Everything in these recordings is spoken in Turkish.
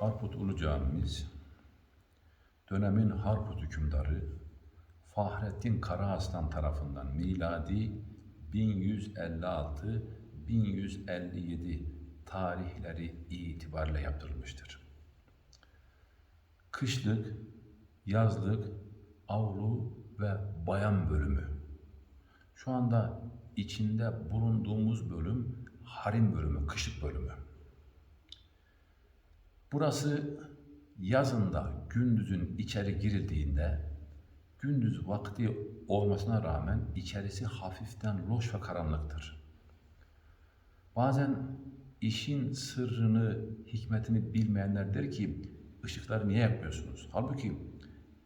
Harput Ulu Camimiz dönemin Harput hükümdarı Fahrettin Karaaslan tarafından miladi 1156-1157 tarihleri itibariyle yaptırılmıştır. Kışlık, yazlık, avlu ve bayan bölümü. Şu anda içinde bulunduğumuz bölüm harim bölümü, kışlık bölümü. Burası yazında gündüzün içeri girildiğinde gündüz vakti olmasına rağmen içerisi hafiften loş ve karanlıktır. Bazen işin sırrını, hikmetini bilmeyenler der ki ışıkları niye yapmıyorsunuz? Halbuki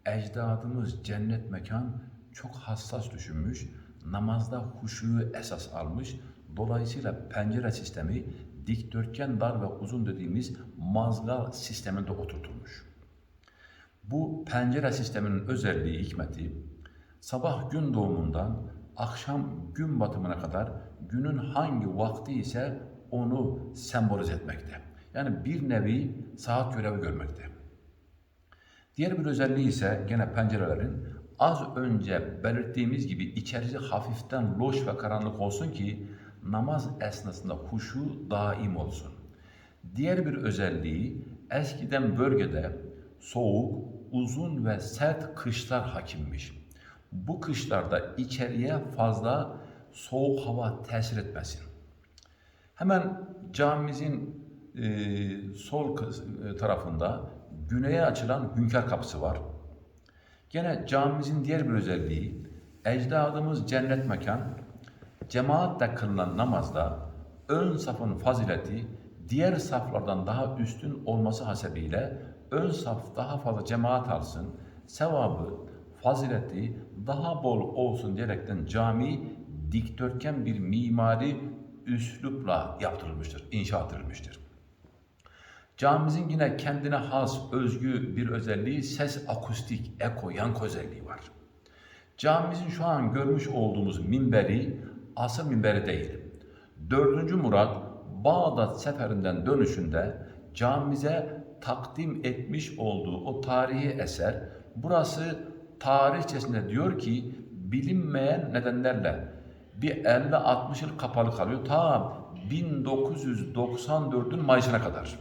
ecdadımız cennet mekan çok hassas düşünmüş, namazda huşuyu esas almış, dolayısıyla pencere sistemi dikdörtgen dar ve uzun dediğimiz mazgal sisteminde oturtulmuş. Bu pencere sisteminin özelliği, hikmeti sabah gün doğumundan akşam gün batımına kadar günün hangi vakti ise onu sembolize etmekte. Yani bir nevi saat görevi görmekte. Diğer bir özelliği ise gene pencerelerin az önce belirttiğimiz gibi içerisi hafiften loş ve karanlık olsun ki namaz esnasında huşu daim olsun. Diğer bir özelliği eskiden bölgede soğuk, uzun ve sert kışlar hakimmiş. Bu kışlarda içeriye fazla soğuk hava tesir etmesin. Hemen camimizin e, sol e, tarafında güneye açılan hünkâr kapısı var. Gene camimizin diğer bir özelliği, ecdadımız cennet mekan, cemaatle kılınan namazda ön safın fazileti diğer saflardan daha üstün olması hasebiyle ön saf daha fazla cemaat alsın, sevabı, fazileti daha bol olsun diyerekten cami dikdörtgen bir mimari üslupla yaptırılmıştır, inşa edilmiştir. Camimizin yine kendine has, özgü bir özelliği ses akustik, eko, yankı özelliği var. Camimizin şu an görmüş olduğumuz minberi asıl minberi değil. 4. Murat Bağdat seferinden dönüşünde camimize takdim etmiş olduğu o tarihi eser burası tarihçesinde diyor ki bilinmeyen nedenlerle bir 50-60 yıl kapalı kalıyor ta 1994'ün Mayıs'ına kadar.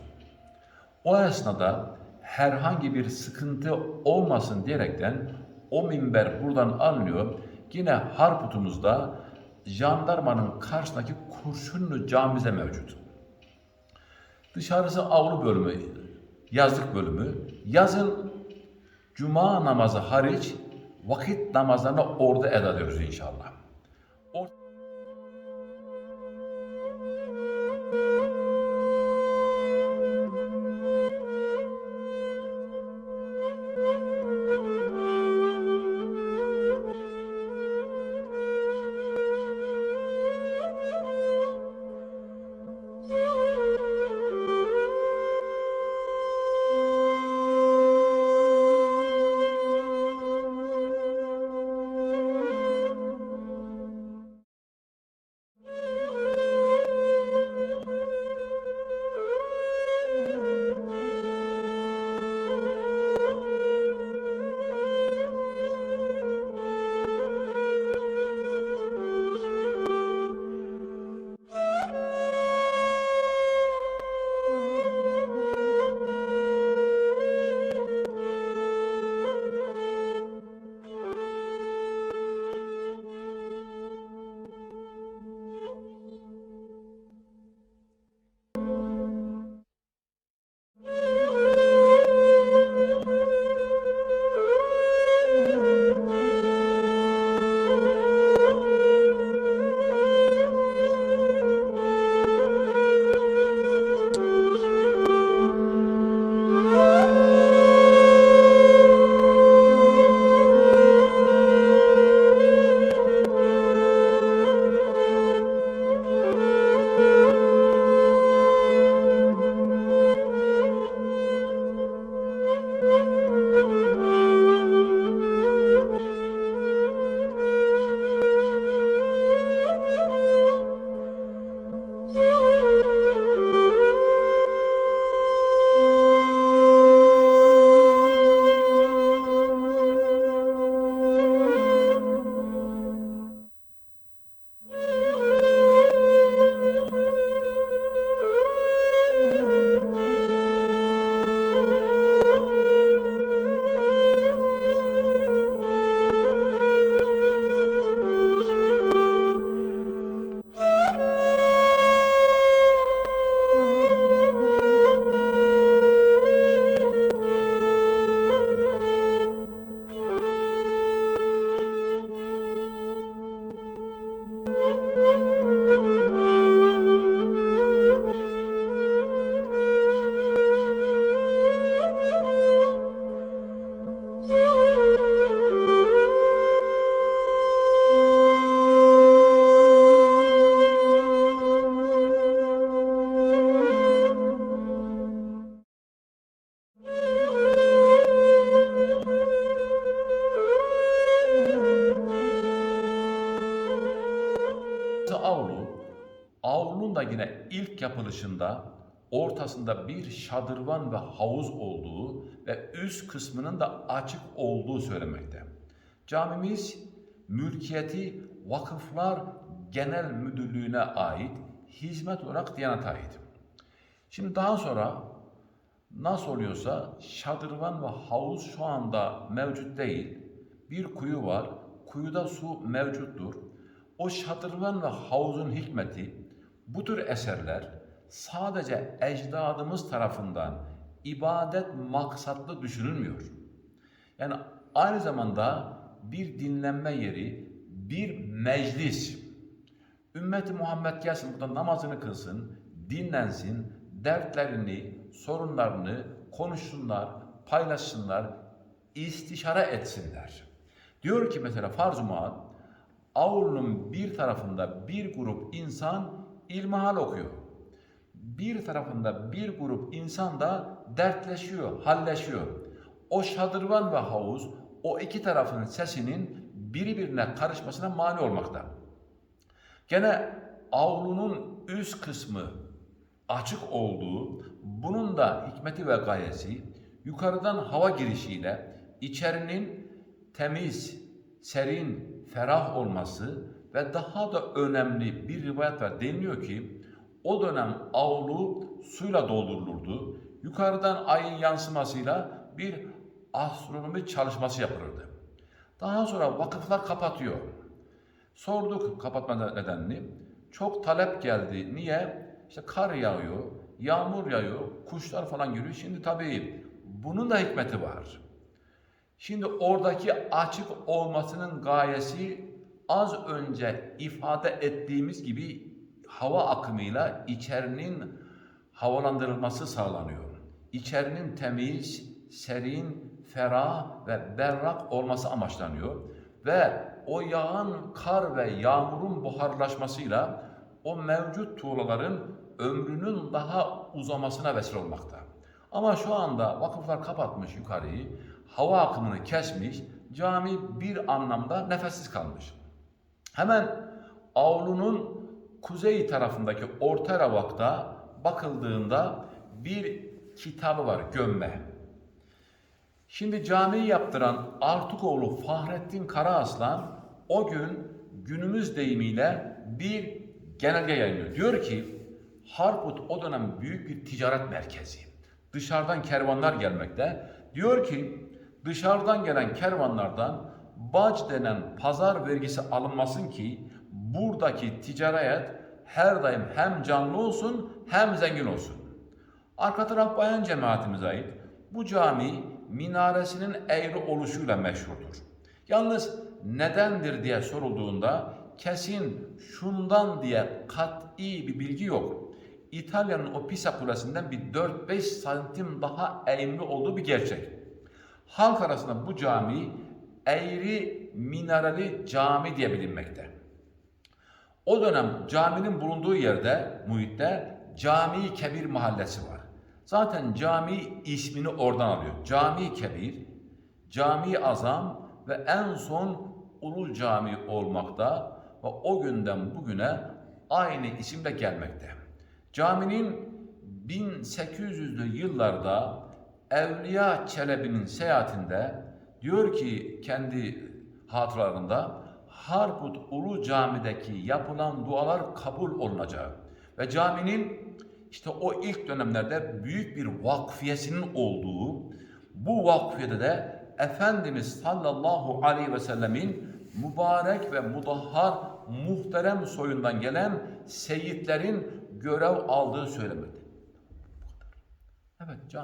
O esnada herhangi bir sıkıntı olmasın diyerekten o minber buradan alınıyor. Yine Harput'umuzda jandarmanın karşısındaki Kurşunlu camimize mevcut. Dışarısı avlu bölümü, yazlık bölümü. Yazın cuma namazı hariç vakit namazlarını orada eda ediyoruz inşallah. Música yapılışında ortasında bir şadırvan ve havuz olduğu ve üst kısmının da açık olduğu söylemekte. Camimiz mülkiyeti Vakıflar Genel Müdürlüğü'ne ait hizmet olarak Diyanet'e ait. Şimdi daha sonra nasıl oluyorsa şadırvan ve havuz şu anda mevcut değil. Bir kuyu var. Kuyuda su mevcuttur. O şadırvan ve havuzun hikmeti bu tür eserler sadece ecdadımız tarafından ibadet maksatlı düşünülmüyor. Yani aynı zamanda bir dinlenme yeri, bir meclis. Ümmeti Muhammed gelsin burada namazını kılsın, dinlensin, dertlerini, sorunlarını konuşsunlar, paylaşsınlar, istişare etsinler. Diyor ki mesela farz-ı muhal, avlunun bir tarafında bir grup insan ilmihal okuyor. Bir tarafında bir grup insan da dertleşiyor, halleşiyor. O şadırvan ve havuz o iki tarafın sesinin birbirine karışmasına mani olmakta. Gene avlunun üst kısmı açık olduğu, bunun da hikmeti ve gayesi yukarıdan hava girişiyle içerinin temiz, serin, ferah olması ve daha da önemli bir rivayet var. Deniliyor ki o dönem avlu suyla doldurulurdu. Yukarıdan ayın yansımasıyla bir astronomi çalışması yapılırdı. Daha sonra vakıflar kapatıyor. Sorduk kapatma nedenini. Çok talep geldi. Niye? İşte kar yağıyor, yağmur yağıyor, kuşlar falan geliyor. Şimdi tabii bunun da hikmeti var. Şimdi oradaki açık olmasının gayesi az önce ifade ettiğimiz gibi hava akımıyla içerinin havalandırılması sağlanıyor. İçerinin temiz, serin, ferah ve berrak olması amaçlanıyor. Ve o yağan kar ve yağmurun buharlaşmasıyla o mevcut tuğlaların ömrünün daha uzamasına vesile olmakta. Ama şu anda vakıflar kapatmış yukarıyı, hava akımını kesmiş, cami bir anlamda nefessiz kalmış. Hemen avlunun kuzey tarafındaki orta ravakta bakıldığında bir kitabı var gömme. Şimdi camiyi yaptıran Artukoğlu Fahrettin Karaaslan o gün günümüz deyimiyle bir genelge yayınlıyor. Diyor ki Harput o dönem büyük bir ticaret merkezi. Dışarıdan kervanlar gelmekte. Diyor ki dışarıdan gelen kervanlardan bac denen pazar vergisi alınmasın ki buradaki ticaret her daim hem canlı olsun hem zengin olsun. Arka taraf bayan cemaatimize ait. Bu cami minaresinin eğri oluşuyla meşhurdur. Yalnız nedendir diye sorulduğunda kesin şundan diye kat'i bir bilgi yok. İtalya'nın o Pisa Kulesi'nden bir 4-5 santim daha eğimli olduğu bir gerçek. Halk arasında bu cami eğri minareli cami diye bilinmekte. O dönem caminin bulunduğu yerde, muhitte Cami Kebir mahallesi var. Zaten cami ismini oradan alıyor. Cami Kebir, Cami Azam ve en son Ulu Cami olmakta ve o günden bugüne aynı isimle gelmekte. Caminin 1800'lü yıllarda Evliya Çelebi'nin seyahatinde diyor ki kendi hatıralarında Harput Ulu Cami'deki yapılan dualar kabul olunacağı ve caminin işte o ilk dönemlerde büyük bir vakfiyesinin olduğu bu vakfiyede de Efendimiz sallallahu aleyhi ve sellemin mübarek ve mudahhar muhterem soyundan gelen seyitlerin görev aldığı söylemekte. Evet, cami